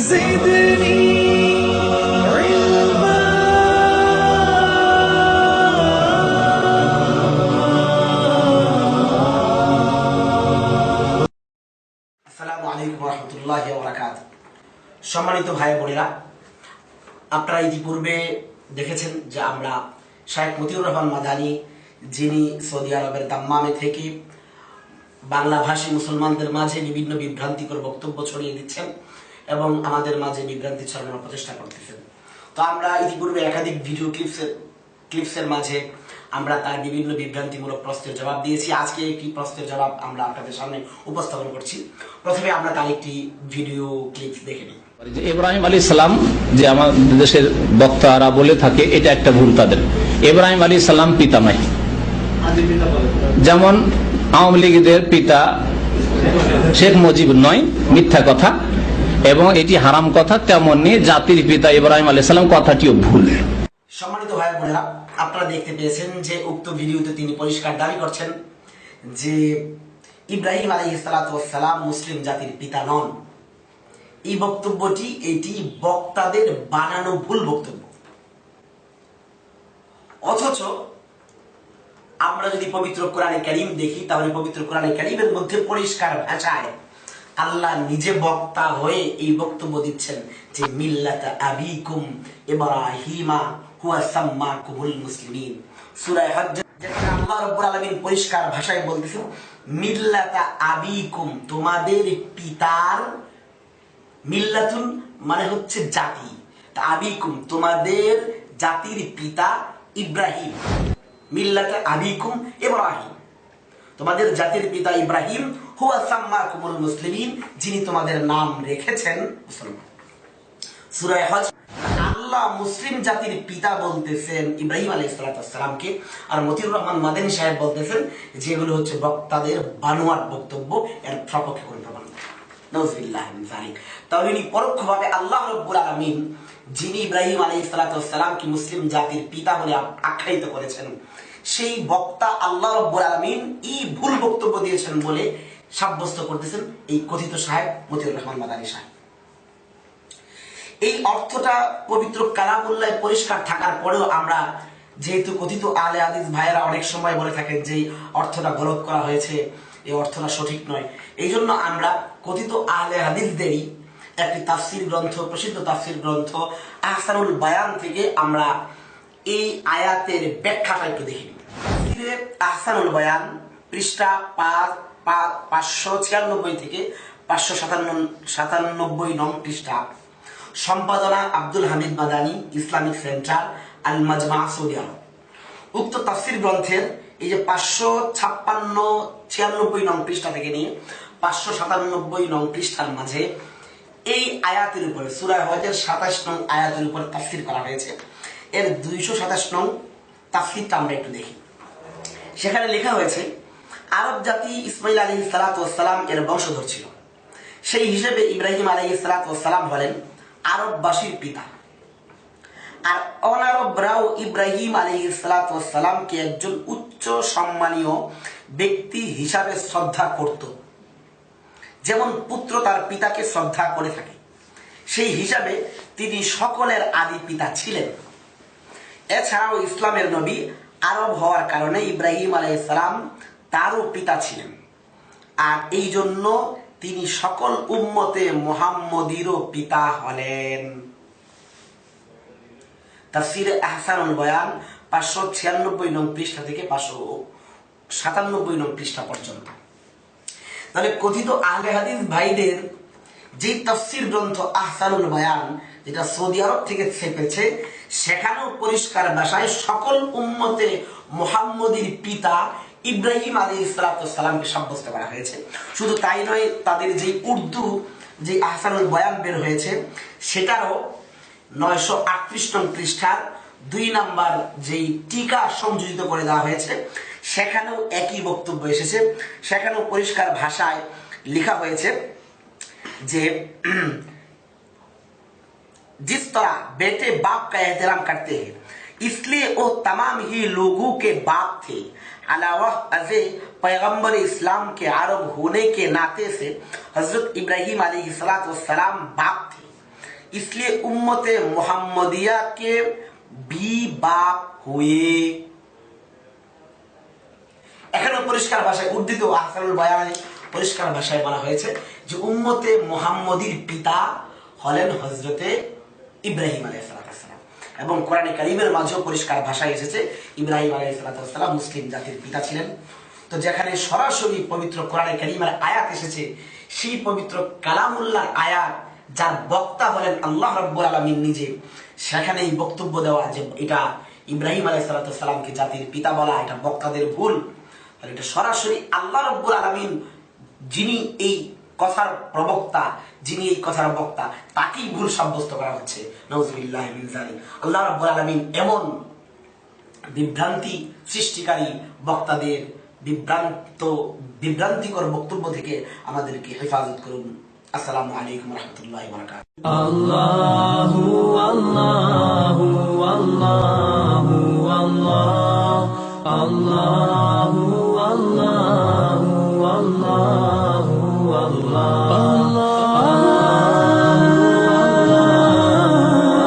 زدني علما আসসালামু আলাইকুম রহমতুল্লাহ বরাকাত সম্মানিত ভাই বোনেরা আপনারা ইতিপূর্বে দেখেছেন যে আমরা শাহেখ মতিউর রহমান মাদানি যিনি সৌদি আরবের দাম্মামে থেকে বাংলাভাষী মুসলমানদের মাঝে বিভিন্ন বিভ্রান্তিকর বক্তব্য ছড়িয়ে দিচ্ছেন এবং আমাদের মাঝে বিভ্রান্তি ছড়ানোর প্রচেষ্টা করতেছেন। তো আমরা ইতিপূর্বে একাধিক ভিডিও ক্লিপসের ক্লিপসের মাঝে আমরা তার বিভিন্ন বিভ্রান্তিমূলক প্রশ্নের জবাব দিয়েছি। আজকে একটি প্রশ্নের জবাব আমরা আপনাদের সামনে উপস্থাপন করছি। প্রথমে আমরা তার একটি ভিডিও ক্লিপ দেখে নিই। যে ইব্রাহিম আলী সালাম যে আমাদের দেশের বক্তারা বলে থাকে এটা একটা ভুল তাদের। ইব্রাহিম আলী সালাম পিতা নয় যেমন আওয়ামী লীগের পিতা শেখ মুজিব নয় মিথ্যা কথা। এবং এটি হারাম কথা তেমনি জাতির পিতা ইব্রাহিম আলী সালাম কথাটিও ভুল। সম্মানিত ভাই বোনেরা, আপনারা দেখতে পেয়েছেন যে উক্ত ভিডিওতে তিনি পরিষ্কার দাবি করছেন যে ইব্রাহিম আলী সালাম মুসলিম জাতির পিতা নন। এই বক্তব্যটি, এটি বক্তাদের বানানো ভুল বক্তব্য। অথচ আমরা যদি পবিত্র কোরআনে কারিম দেখি, তাহলে পবিত্র কোরআনে কারিমের মধ্যে পরিষ্কার ভাষায় আল্লাহ নিজে বক্তা হয়ে এই বক্তব্য দিচ্ছেন যে মিল্লাত আবিকুম ইব্রাহিমা হুয়া মুসলিমিন। সূরা যেখানে আল্লাহ রাব্বুল আলামিন পরিষ্কার ভাষায় বলতেছেন, মিল্লাতা আবিকুম, তোমাদের পিতার মিল্লাতুন মানে হচ্ছে জাতি। আবিকুম, তোমাদের জাতির পিতা ইব্রাহিম। মিল্লাতে আবিকুম ইব্রাহিম। তোমাদের জাতির পিতা ইব্রাহিম মুসলিমিন, যিনি তোমাদের নাম রেখেছেন মুসলমান সূরা হজ, আল্লাহ মুসলিম জাতির পিতা বলতেছেন ইব্রাহিম আলাইহিস সালামকে, আর মতিউর রহমান মাদানী সাহেব বলতেছেন যেগুলো হচ্ছে বক্তাদের বানোয়াট বক্তব্য, এর সপক্ষে কোনো প্রমাণ। তাহলে পরোক্ষভাবে আল্লাহ রব্বুল আলামিন, যিনি ইব্রাহিম আলাইহিস সালামকে মুসলিম জাতির পিতা বলে আখ্যায়িত করেছেন, সেই বক্তা আল্লাহ রব্বুল আলামিন ই ভুল বক্তব্য দিয়েছেন বলে সাব্যস্ত করতেছেন এই কথিত সাহেব মতিউর রহমান মাদানী সাহেব। এই অর্থটা পবিত্র কালামুল্লায় পরিষ্কার থাকার পরেও আমরা যেহেতু কথিত আলে আদিস ভাইয়েরা অনেক সময় বলে থাকেন যে অর্থটা গলত করা হয়েছে, এই অর্থটা সঠিক নয়। এই জন্য আমরা কথিত আলে হাদিসদেরই একটি তাফসির গ্রন্থ, প্রসিদ্ধ তাফসির গ্রন্থ আহসানুল বায়ান থেকে আমরা এই আয়াতের ব্যাখ্যাটা একটু দেখি। আহসানুল বায়ান পৃষ্ঠা পাঁচ পাঁচশো ছিয়ানব্বই থেকে পাঁচশো সাতান্ন, সাতানব্বই নং পৃষ্ঠা। সম্পাদনা Abdul Hamid Madani Islamic centre Al Majma Saudi আরব। উক্ত তাফসির গ্রন্থের এই যে পাঁচশো ছাপ্পান্ন, ছিয়ানব্বই নং পৃষ্ঠা থেকে নিয়ে পাঁচশো সাতানব্বই নং পৃষ্ঠার মাঝে এই আয়াতের উপরে সুরায় হজের সাতাশ নং আয়াতের উপরে তাফসির করা হয়েছে। এর দুইশো সাতাশ নং তাফসিরটা আমরা একটু দেখি। সেখানে লেখা হয়েছে আরব জাতি ইসমাইল আলী সালাতাম এর বংশধর ছিল। সেই হিসেবে ইব্রাহিম আলী সালাতাম হলেন আরববাসীর পিতা। আর অনারবরাও ইব্রাহিম আলী সালাতামকে একজন উচ্চ সম্মানীয় ব্যক্তি হিসাবে শ্রদ্ধা করত। যেমন পুত্র তার পিতাকে শ্রদ্ধা করে থাকে, সেই হিসাবে তিনি সকলের আদি পিতা ছিলেন। এছাড়াও ইসলামের নবী আরব হওয়ার কারণে ইব্রাহিম আলাইসালাম তারও পিতা ছিলেন। আর এই জন্য তিনি সকল উম্মতে মোহাম্মদীরও পিতা হলেন। তাফসিরে আহসানুল বয়ান পাঁচশো ছিয়ানব্বই নং পৃষ্ঠা থেকে পাঁচশো সাতানব্বই নং পৃষ্ঠা পর্যন্ত। তাহলে কথিত আহলে হাদিস ভাইদের যে তফসির গ্রন্থ আহসানুল বয়ান, যেটা সৌদি আরব থেকে ছেপেছে, সেখানেও পরিষ্কার ভাষায় সকল উম্মতে মোহাম্মদীর পিতা ইব্রাহিম আলী ইসলাতামকে সাব্যস্ত করা হয়েছে শুধু তাই নয় তাদের যে উর্দু যে আহসানুল বয়ান বের হয়েছে সেটারও নয়শো আটত্রিশ নং পৃষ্ঠার দুই নাম্বার যেই টিকা সংযোজিত করে দেওয়া হয়েছে সেখানেও একই বক্তব্য এসেছে সেখানেও পরিষ্কার ভাষায় লেখা হয়েছে যে जिस तरह बेटे बाप का एहतराम करते हैं इसलिए वो तमाम ही लोगों के बाप थे अलावा अजे पैगंबर इस्लाम के अरब होने के नाते से हजरत इब्राहिम सलाम बाप थे इसलिए उम्मते मोहम्मदिया के बी बाप हुए এখানে পরিষ্কার ভাষায় উদ্ধৃত আহসানুল বয়ানে পরিষ্কার ভাষায় বলা হয়েছে যে উম্মতে মোহাম্মদীর পিতা হলেন হজরতে ইব্রাহিম আলাই সালাতাম এবং কোরআনে কারিমের মাঝেও পরিষ্কার ভাষায় এসেছে, ইব্রাহিম আলাই সালাতাম মুসলিম জাতির পিতা ছিলেন। তো যেখানে সরাসরি পবিত্র কোরআনে কারিমের আয়াত এসেছে, সেই পবিত্র কালামুল্লাহ আয়াত যার বক্তা হলেন আল্লাহ রব্বুল আলমিন নিজে, সেখানেই বক্তব্য দেওয়া যে এটা ইব্রাহিম আলাই সালাতামকে জাতির পিতা বলা, এটা বক্তাদের ভুল। এটা সরাসরি আল্লাহ রব্বুল আলমিন যিনি এই কথার প্রবক্তা, যিনি এই কথার বক্তা, তাকেই ভুল সাব্যস্ত করা হচ্ছে। নজরুল্লাহ আল্লাহ রব্বুল আলমিন এমন বিভ্রান্তি সৃষ্টিকারী বক্তাদের বিভ্রান্ত, বিভ্রান্তিকর বক্তব্য থেকে আমাদেরকে হেফাজত করুন। আসসালামু আলাইকুম রহমতুল্লাহ বরকাত আল্লাহ আল্লাহ। Allah. Allah.